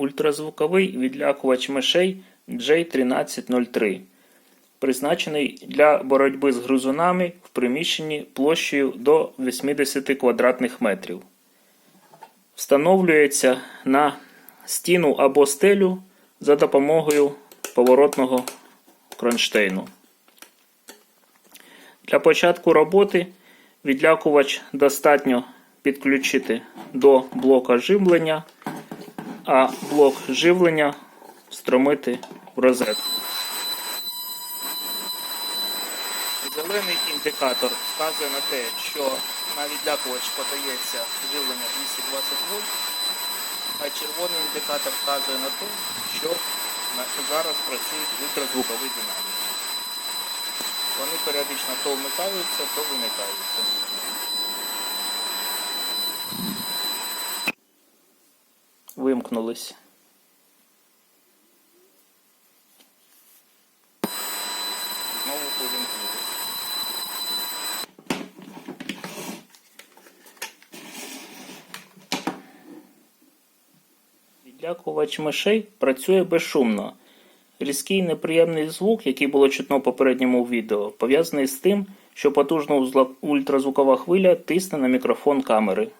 ультразвуковий відлякувач мишей J1303, призначений для боротьби з гризунами в приміщенні площею до 80 квадратних метрів. Встановлюється на стіну або стелю за допомогою поворотного кронштейну. Для початку роботи відлякувач достатньо підключити до блока живлення, а блок живлення встромити в розетку. Зелений індикатор вказує на те, що на відлякувач подається живлення 220 вольт, а червоний індикатор вказує на те, що зараз працює ультразвуковий динамік. Вони періодично то вмикаються, то вимикаються. Вимкнулись. Знову. Відлякувач мишей працює безшумно. Різкий неприємний звук, який було чутно в попередньому відео, пов'язаний з тим, що потужна ультразвукова хвиля тисне на мікрофон камери.